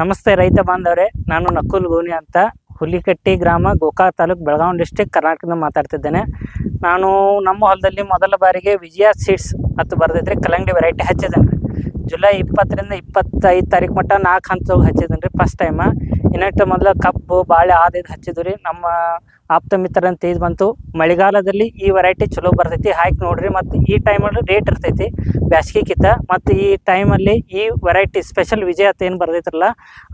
ನಮಸ್ತೆ ರೈತ ಬಾಂಧವ್ರೆ, ನಾನು ನಕುಲ್ ಗೋನಿ ಅಂತ. ಹುಲಿಕಟ್ಟಿ ಗ್ರಾಮ, ಗೋಕಾಕ್ ತಾಲೂಕು ಬೆಳಗಾವಿ ಡಿಸ್ಟಿಕ್ ಕರ್ನಾಟಕದಿಂದ ಮಾತಾಡ್ತಿದ್ದೇನೆ. ನಾನು ನಮ್ಮ ಹೊಲದಲ್ಲಿ ಮೊದಲ ಬಾರಿಗೆ ವಿಜಯ ಸೀಡ್ಸ್ ಅಂತ ಬರ್ದೈತ್ರಿ ಕಲ್ಲಂಗಡಿ ವೆರೈಟಿ ಹಚ್ಚಿದ್ದೇನೆ. ಜುಲೈ ಇಪ್ಪತ್ತರಿಂದ ಇಪ್ಪತ್ತೈದು ತಾರೀಕು ಮಟ್ಟ ನಾಲ್ಕು ಹಂತದಾಗ ಹಚ್ಚಿದ್ದೇನೆ ರೀ ಫಸ್ಟ್ ಟೈಮ ಇನ್ನಟ್ಟು ಮೊದಲು ಕಬ್ಬು, ಬಾಳೆ ಆದಿದ್ದು ಹಚ್ಚಿದ್ವಿ ರೀ. ನಮ್ಮ ಆಪ್ತ ಮಿತ್ರ ಅಂತ ಇದು ಬಂತು. ಮಳೆಗಾಲದಲ್ಲಿ ಈ ವೆರೈಟಿ ಚಲೋ ಬರ್ತೈತಿ. ಹಾಕಿ ನೋಡ್ರಿ. ಮತ್ತು ಈ ಟೈಮಲ್ಲಿ ರೇಟ್ ಇರ್ತೈತಿ. ಬ್ಯಾಸ್ಗಿಕ್ಕಿಂತ ಮತ್ತು ಈ ಟೈಮಲ್ಲಿ ಈ ವೆರೈಟಿ ಸ್ಪೆಷಲ್ ವಿಜಯ ಅಂತ ಏನು ಬರ್ದೈತ್ರಲ್ಲ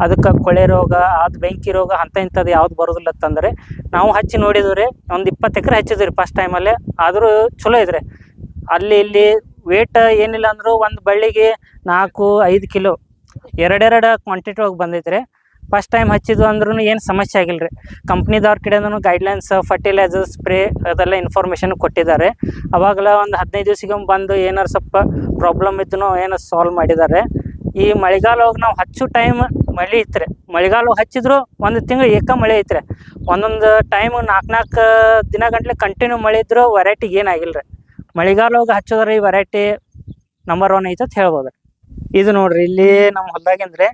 ಅದಕ್ಕೆ ಕೊಳೆ ರೋಗ ಅದು ಬೆಂಕಿ ರೋಗ ಅಂತ ಇಂಥದ್ದು ಯಾವ್ದು ಬರೋದಿಲ್ಲ ಅಂತಂದರೆ ನಾವು ಹಚ್ಚಿ ನೋಡಿದ್ವಿ ರೀ. ಒಂದು ಇಪ್ಪತ್ತು ಎಕರೆ ಹಚ್ಚಿದ್ವಿ ರೀ ಫಸ್ಟ್ ಟೈಮಲ್ಲಿ ಆದರೂ ಚಲೋ ಇದ್ರಿ ಅಲ್ಲಿ ಇಲ್ಲಿ ವೇಟ್ ಏನಿಲ್ಲ ಅಂದರೂ ಒಂದು ಬಳ್ಳಿಗೆ ನಾಲ್ಕು, ಐದು ಕಿಲೋ ಎರಡೆರಡು ಕ್ವಾಂಟಿಟಿ ಒಳಗೆ ಬಂದೈತ್ರಿ ಫಸ್ಟ್ ಟೈಮ್ ಹಚ್ಚಿದ್ವು ಅಂದ್ರೂ ಏನು ಸಮಸ್ಯೆ ಆಗಿಲ್ಲ ರೀ ಕಂಪ್ನಿದವ್ರ ಕಡೆಯಿಂದನೂ ಗೈಡ್ಲೈನ್ಸ್ ಫರ್ಟಿಲೈಸರ್ ಸ್ಪ್ರೇ ಅದೆಲ್ಲ ಇನ್ಫಾರ್ಮೇಷನ್ ಕೊಟ್ಟಿದ್ದಾರೆ. ಅವಾಗಲ ಒಂದು ಹದಿನೈದು ದಿವಸಿಗೆ ಬಂದು ಏನಾರು ಸ್ವಲ್ಪ ಪ್ರಾಬ್ಲಮ್ ಇದ್ದನೋ ಏನೋ ಸಾಲ್ವ್ ಮಾಡಿದ್ದಾರೆ. ಈ ಮಳೆಗಾಲ ಹೋಗಿ ನಾವು ಹಚ್ಚೋ ಟೈಮ್ ಮಳೆ ಇತ್ತು ರೀ ಮಳೆಗಾಲ ಹಚ್ಚಿದ್ರು ಒಂದು ತಿಂಗಳು ಏಕ ಮಳೆ ಐತ್ರಿ ಒಂದೊಂದು ಟೈಮ್ ನಾಲ್ಕು ನಾಲ್ಕು ದಿನ ಗಂಟ್ಲೆ ಕಂಟಿನ್ಯೂ ಮಳೆ ಇದ್ರೂ ವೆರೈಟಿಗೆ ಏನಾಗಿಲ್ಲ ರೀ ಮಳೆಗಾಲ ಹೋಗಿ ಹಚ್ಚೋದ್ರ ಈ ವೆರೈಟಿ ನಂಬರ್ ಒನ್ ಐತೆ ಅಂತ ಹೇಳ್ಬೋದು. ಇದು ನೋಡ್ರಿ, ಇಲ್ಲಿ ನಮ್ಮ ಹೊಲ್ದಾಗಿಂದ್ರೆ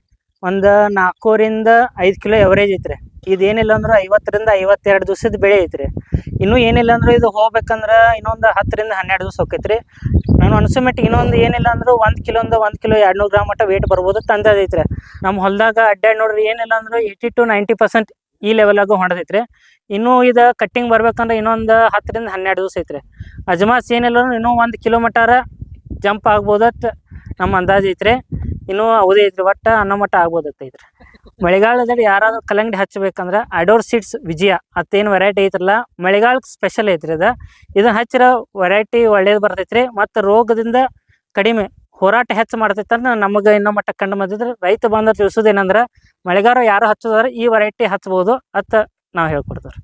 ಒಂದು ನಾಲ್ಕೂರಿಂದ ಐದು ಕಿಲೋ ಎವರೇಜ್ ಐತ್ರಿ. ಇದೇನಿಲ್ಲ ಅಂದ್ರೆ ಐವತ್ತರಿಂದ ಐವತ್ತೆರಡು ದಿವಸದ ಬೆಳೆ ಐತ್ರಿ. ಇನ್ನೂ ಏನಿಲ್ಲ ಅಂದ್ರೆ ಇದು ಹೋಗ್ಬೇಕಂದ್ರೆ ಇನ್ನೊಂದು ಹತ್ತರಿಂದ ಹನ್ನೆರಡು ದಿವಸ ಹೋಕೈತ್ರಿ ನಾನು ಅನ್ಸುಮೆಂಟ್ ಮಟ್ಟಿಗೆ ಇನ್ನೊಂದು ಏನಿಲ್ಲ ಅಂದ್ರೆ ಒಂದು ಕಿಲೋ ಒಂದು ಕಿಲೋ ಎರಡು ನೂರು ಗ್ರಾಮ್ ಮಟ್ಟ ವೇಟ್ ಬರ್ಬೋದು ತಂದದೈತ್ರಿ ನಮ್ಮ ಹೊಲದಾಗ ಅಡ್ಡಾಡಿ ನೋಡ್ರಿ, ಏನಿಲ್ಲ ಅಂದ್ರೆ ಏಯ್ಟಿ ಟು ನೈಂಟಿ ಪರ್ಸೆಂಟ್ ಈ ಲೆವೆಲಾಗೂ ಹೊಂಡದೈತ್ರಿ ಇನ್ನೂ ಇದು ಕಟ್ಟಿಂಗ್ ಬರ್ಬೇಕಂದ್ರೆ ಇನ್ನೊಂದು ಹತ್ತರಿಂದ ಹನ್ನೆರಡು ದಿವಸ ಐತ್ರಿ. ಅಜಮಾಸ್ ಏನಿಲ್ಲ ಇನ್ನೂ ಒಂದು ಕಿಲೋಮೀಟರ್ ಜಂಪ್ ಆಗ್ಬೋದತ್ ನಮ್ಮ ಅಂದಾಜು ಐತ್ರಿ. ಇನ್ನೂ ಅವುದೇ ಐತ್ರಿ, ಒಟ್ಟು ಅನ್ನೋ ಮಟ್ಟ ಆಗ್ಬೋದತ್ ಐತ್ರಿ. ಮಳೆಗಾಲದಲ್ಲಿ ಯಾರಾದ್ರೂ ಕಲ್ಲಂಗಡಿ ಹಚ್ಚಬೇಕಂದ್ರೆ ಅಡೋರ್ ಸೀಡ್ಸ್ ವಿಜಯ, ಅತ್ತೇನು ವೆರೈಟಿ ಐತ್ರಲ್ಲ. ಮಳೆಗಾಲಕ್ಕೆ ಸ್ಪೆಷಲ್ ಐತ್ರಿ ಇದು ಇದನ್ನ ಹಚ್ಚಿರೋ ವೆರೈಟಿ ಒಳ್ಳೇದು ಬರ್ತೈತ್ರಿ. ಮತ್ತು ರೋಗದಿಂದ ಕಡಿಮೆ ಹೋರಾಟ ಹೆಚ್ಚು ಮಾಡ್ತೈತೆ ನಮಗೆ ಇನ್ನೂ ಮಟ್ಟ ಕಂಡು ಬಂದಿದ್ರೆ ರೈತ ಬಂದ್ರೆ ತಿಳಿಸೋದೇನಂದ್ರೆ ಮಳೆಗಾಲ ಯಾರು ಹಚ್ಚೋದಾದ್ರೆ ಈ ವೆರೈಟಿ ಹಚ್ಬೋದು ಅಂತ ನಾವು ಹೇಳ್ಕೊಡ್ತೀವಿ